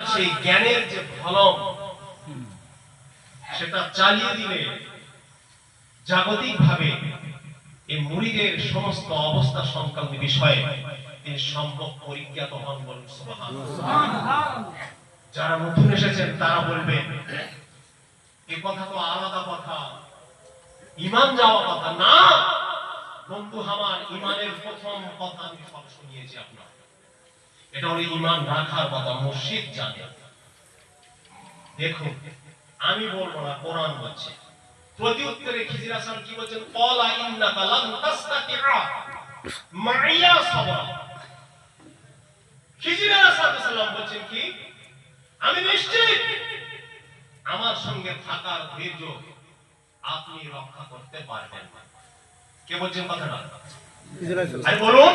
সেই জ্ঞানের যে ফলম সেটা চালিয়ে দিলে জাগতিক ভাবে এই মুড়িদের সমস্ত অবস্থা সংক্রান্ত বিষয়ে তিনি সম্ভব পরিজ্ঞাত হন বলুন যারা নতুন এসেছেন, তারা বলবেন, এ কথা তো আলাদা কথা। ইমান যাওয়া কথা না। বন্ধু, আমার ইমানের প্রথম কথা আমি সব শুনিয়েছি আপনার। এটা হলো ইমান রাখার কথা মসজিদ জানে। দেখুন আমি বলব না কোরআন বলছে। প্রতি উত্তরে খিজির হাসান কি বলছেন? ক্বালা ইন্নাকা লান তাসতাতিআ মাইয়া সাবরা। খিজির আলাইহিস সালাম বলছেন কি? আমি নিশ্চিত আমার সঙ্গে থাকার ধৈর্য আপনি রক্ষা করতে পারবেন না। কে বলছেন কথাটা? বলুন।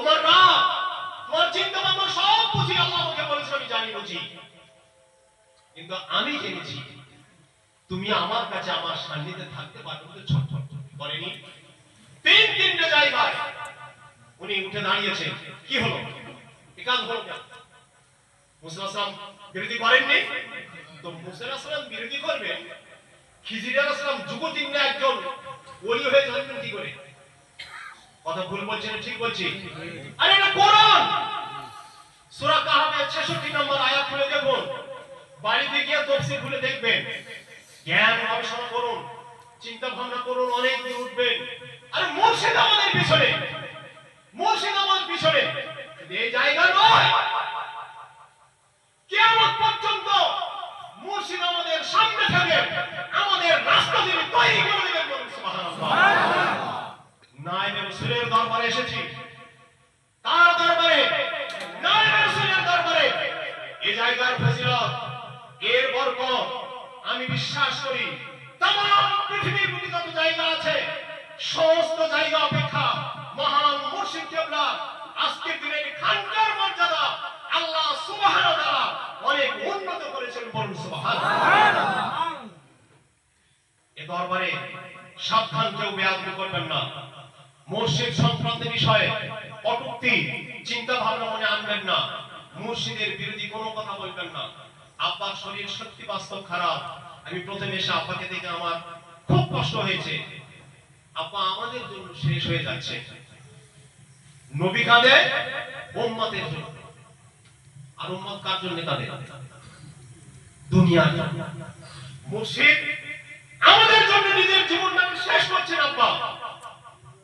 তোমার রাগ, তোমার চিন্তা ভাবনা সব বুঝি আল্লাহ আমাকে বলেছে আমি জানি, বুঝি। কিন্তু আমি জেনেছি, তুমি আমার কাছে আমার সান্নিধ্যে থাকতে পারবে বলে ছোট ছোট করেনি তিন তিনটে জায়গায় উনি উঠে দাঁড়িয়েছেন কি হলো? এ হলো কেন? মুসা আসলাম বিরোধী করেননি? তো মুসা আসলাম বিরোধী করবেন খিজির আসলাম যুবতীন্য একজন ওলি হয়ে জানবেন কি করে? কথা ভুল বলছি না ঠিক বলছি? আরে এটা কোরআন! সূরা কাহাফের 66 নম্বর আয়াত খুলে দেখুন। বাড়িতে গিয়ে তাফসীর খুলে দেখবেন। জ্ঞান গবেষণা করুন চিন্তা ভাবনা করুন, অনেক দূর উঠবেন। আরে মুর্শিদ আমাদের পিছনে! মুর্শিদ আমাদের পিছনে! এই জায়গা নয়! কিয়ামত পর্যন্ত সমস্ত জায়গা অপেক্ষা মহান মুর্শিদ কেবলা আজকের দিনের খানকার মর্যাদা আল্লাহ ওয়া অনেক উন্নত করেছেন বলুন সুবহানাল্লাহ। এ দরবারে সাবধান কেউ বেয়াদবি করবেন না। মুর্শিদ সংক্রান্ত বিষয়ে কটূক্তি চিন্তা ভাবনা মনে আনবেন না। মুর্শিদের বিরোধী কোনো কথা বলবেন না। আব্বার শরীর সত্যি বাস্তব খারাপ। আমি প্রথমে এসে আব্বাকে দেখে আমার খুব কষ্ট হয়েছে। আব্বা আমাদের জন্য শেষ হয়ে যাচ্ছে। নবী কাঁদে উম্মতের জন্য। আর উম্মত কার জন্য কাঁদে দুনিয়ার জন্য। মুর্শিদ, আমাদের জন্য নিজের জীবনটাকে শেষ করছেন আব্বা।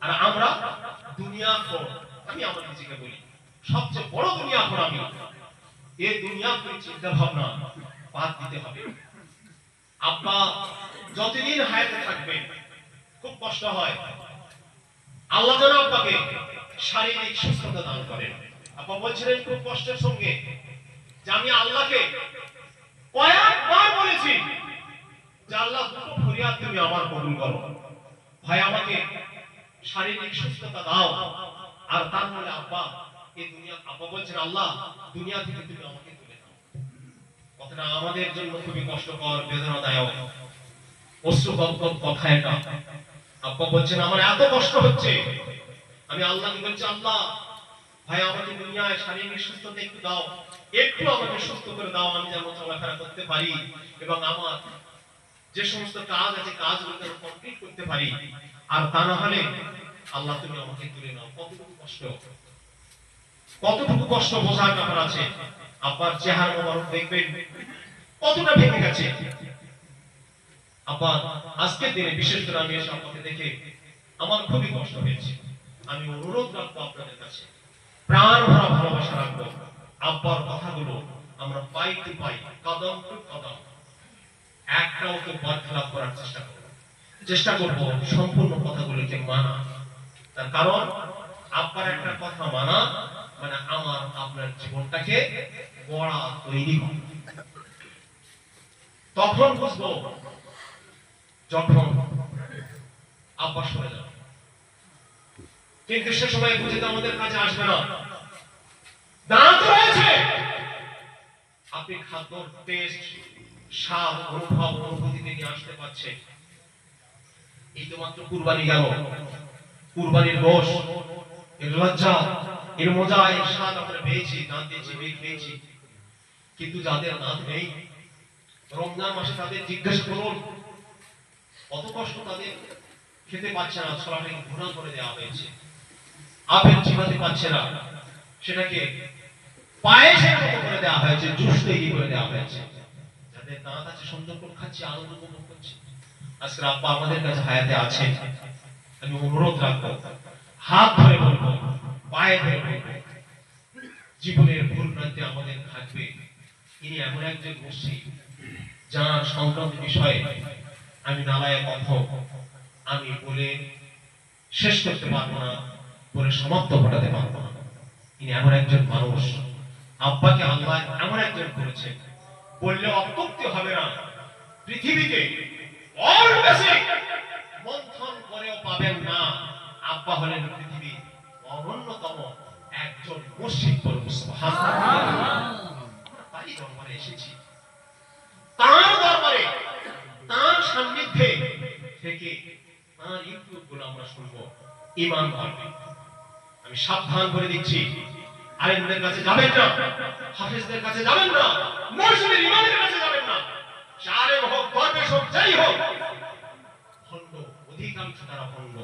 আর আমরা দুনিয়া খোর, আমি আমার নিজেকে বলি। সবচেয়ে বড় দুনিয়া খোর আমি। এই দুনিয়া করে চিন্তা ভাবনা বাদ দিতে হবে। আব্বা, যতদিন হায়াতে থাকবেন খুব কষ্ট হয়। আল্লাহ যেন আব্বাকে শারীরিক সুস্থতা দান করেন। আব্বা বলছিলেন খুব কষ্টের সঙ্গে যে আমি আল্লাহকে কয়েকবার বলেছি যে, আল্লাহ, দুটো ফরিয়াদ তুমি আমার কবুল করো। ভাই, আমাকে শারীরিক সুস্থতা দাও। আর তার মানে আব্বা, এই দুনিয়া আব্বা বলছেন, আল্লাহ, দুনিয়া থেকে তুমি আমাকে তুলে দাও কথাটা আমাদের জন্য খুবই কষ্টকর, বেদনাদায়ক। অশ্রুবদ্ধ কথা এটা। আব্বা বলছেন, আমার এত কষ্ট হচ্ছে। আমি আল্লাহকে বলছি আল্লাহ ভাই, আমাকে দুনিয়ায় শারীরিক সুস্থতা একটু দাও। একটু আমাকে সুস্থ করে দাও, আমি যেন চলাফেরা করতে পারি এবং আমার যে সমস্ত কাজ আছে কাজগুলো যেন কমপ্লিট করতে পারি। আর তা না হলে আল্লাহ তুমি আমাকে তুলে নাও। কতটুকু কষ্ট? কতটুকু কষ্ট বোঝার ব্যাপার আছে? আব্বার চেহারা মোবারক দেখবেন, কতটা ভেঙে গেছে। আব্বা, আজকের দিনে বিশেষ করে আমি এসে আপনাকে দেখে আমার খুবই কষ্ট হয়েছে। আমি অনুরোধ রাখব আপনাদের কাছে। প্রাণ ভরা ভালোবাসা রাখব। আব্বার কথাগুলো আমরা পাই টু পাই, কদম টু কদম। একটাও তো করার চেষ্টা করব চেষ্টা করব সম্পূর্ণ কথাগুলোকে মানা। তার কারণ, আব্বার একটা কথা মানা মানে আমার আপনার জীবনটাকে গড়া তৈরি হয় তখন বুঝব যখন আব্বা সরে যাবে। কিন্তু সে সময় বুঝে আমাদের কাছে আসবে না। দাঁত আপনি টেস্ট স্বাদ, অনুভব আসতে পারছে এই তো মাত্র কুরবানি গেল। কুরবানির গোশ, এর লজ্জা, এর মজা, এর স্বাদ আমরা পেয়েছি, দাঁত দিয়েছি বেগ পেয়েছি কিন্তু যাদের দাঁত নেই, রমজান মাসে তাদের জিজ্ঞাসা করুন কত কষ্ট তাদের খেতে পাচ্ছে না করে দেওয়া হয়েছে। আপেল চিবাতে না, সেটাকে পায়েসের মতো করে দেওয়া হয়েছে, জুস তৈরি করে দেওয়া হয়েছে। আছে সুন্দর করে খাচ্ছি, আনন্দ উপভোগ করছি। আজকে আব্বা আমাদের কাছে হায়াতে আছে। আমি অনুরোধ রাখব, হাত ধরে বলব, পায়ে ধরে বলব, জীবনের ভুল প্রান্তে আমাদের থাকবে। ইনি এমন একজন মুসিদ যার সংক্রান্ত বিষয়ে আমি নালায় কথা আমি বলে শেষ করতে পারব না, বলে সমাপ্ত ঘটাতে পারব না। ইনি এমন একজন মানুষ, আব্বাকে আল্লাহ এমন একজন করেছেন বললে অত্যুক্তি হবে না। পৃথিবীতে মন্থন করেও পাবেন না। আব্বা হলেন পৃথিবী অনন্যতম একজন তারই দরবারে এসেছি। তার দরবারে তার সান্নিধ্যে থেকে তার ইউটিউবগুলো আমরা শুনব। ইমান বাড়বে আমি সাবধান করে দিচ্ছি। আলেমদের কাছে যাবেন না। হাফেজদের কাছে যাবেন না। ইমামের কাছে যাবেন না। হোক হোক, যাই হোক। ভণ্ড, অধিকাংশ তারা ভণ্ড।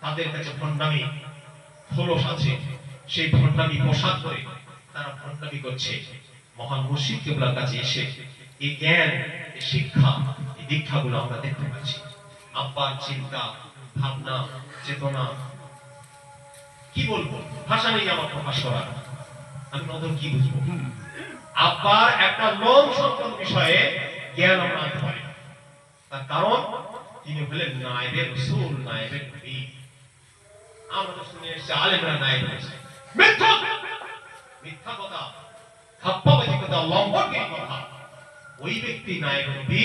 তাদের কাছে ভণ্ডামি, খোলস আছে। সেই ভণ্ডামি পোশাক করে তারা ভণ্ডামি করছে। মহান মুর্শিদ কেবলার কাছে এসে এই জ্ঞান, এই শিক্ষা, এই দীক্ষাগুলো আমরা দেখতে পাচ্ছি। আব্বার চিন্তা ভাবনা চেতনা। কি বলব? ভাষা নেই আমার প্রকাশ করার। আমি নতুন কি বুঝব? আব্বার একটা লোম সংক্রান্ত বিষয়ে জ্ঞান আমরা আনতে পারি। তার কারণ তিনি হলেন নায়েবের রসুল নায়েবের নবী। আমরা তো শুনে এসেছি আলেমরা নায়েব হয়েছে মিথ্যা! মিথ্যা কথা খাপ্পাবাজি কথা লম্বটির কথা। ওই ব্যক্তি নায়েব নবী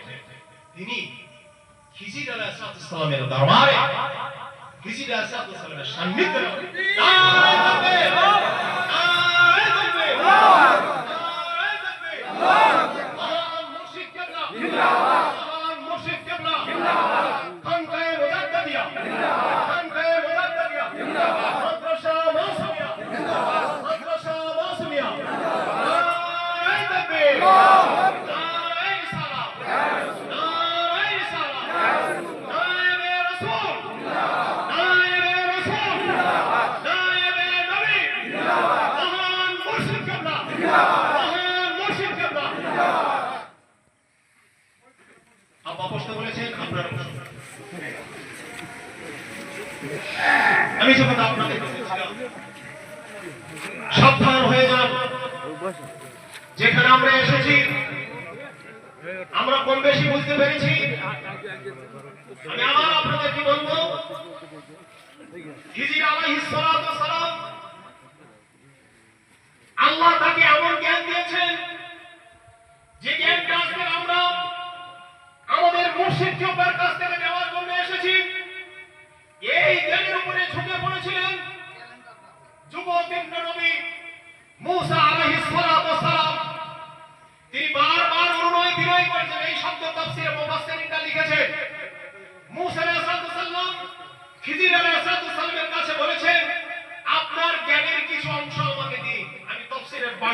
সালামের দরবারে খিজির আলাইহিস সালামের সান্নিধ্যে নারায়ে তাকবীর! নারায়ে তাকবীর! নারায়ে তাকবীর! মহান মুর্শিদ কেবলা! মহান মুর্শিদ কেবলা! খানকায়ে মুজাদ্দাদিয়া! খানকায়ে মুজাদ্দাদিয়া! মাদ্রাসা মাসুমিয়া! মাদ্রাসা মাসুমিয়া! নারায়ে তাকবীর! নারায়ে রিসালাত! নারায়ে রিসালাত! নায়েবে রাসূল! নায়েবে রাসূল! নায়েবে নবী! মহান মুর্শিদ কেবলা! মহান মুর্শিদ কেবলা! আব্বা প্রশ্ন বলেছেন আপনারা আমি যখন আপনাদের বলেছিলাম সাবধান হয়ে যান যেখানে আমরা এসেছি আমরা কম বেশি বুঝতে পেরেছি। আমি আবার আপনাদের কি বলব? আল্লাহ তাকে এমন জ্ঞান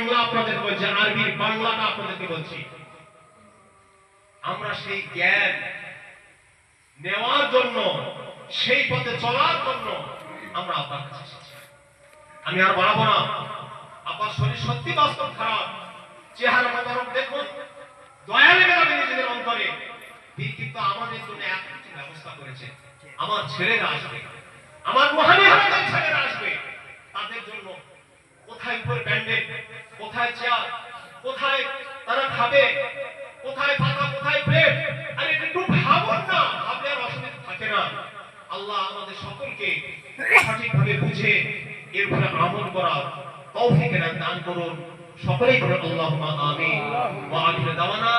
বাংলা আপনাদের বলছি, আরবির বাংলাটা আপনাদেরকে বলছি। আমরা সেই জ্ঞান নেওয়ার জন্য, সেই পথে চলার জন্য আমরা আব্বার কাছে আমি আর বাড়াবো না। আব্বার শরীর সত্যি বাস্তব খারাপ। চেহারা মোবারক দেখুন। দয়া লেগে যাবে নিজেদের অন্তরে। ঠিক কিন্তু আমাদের জন্য এত কিছু ব্যবস্থা করেছে। আমার ছেলেরা আসবে। আমার মহানিহারের ছেলেরা আসবে। তাদের জন্য কোথায় উপরে প্যান্ডেল কোথায় চেয়ার কোথায় তারা খাবে? কোথায় পাতা? কোথায় প্লেট আরে একটু ভাবুন না। ভাবলে আর অসুবিধা থাকে না। আল্লাহ আমাদের সকলকে সঠিকভাবে বুঝে এর উপরে আমল করা তৌফিকের দান করুন। সকলেই করে আল্লাহ আমিন। ওয়া আখির দাওয়ানা।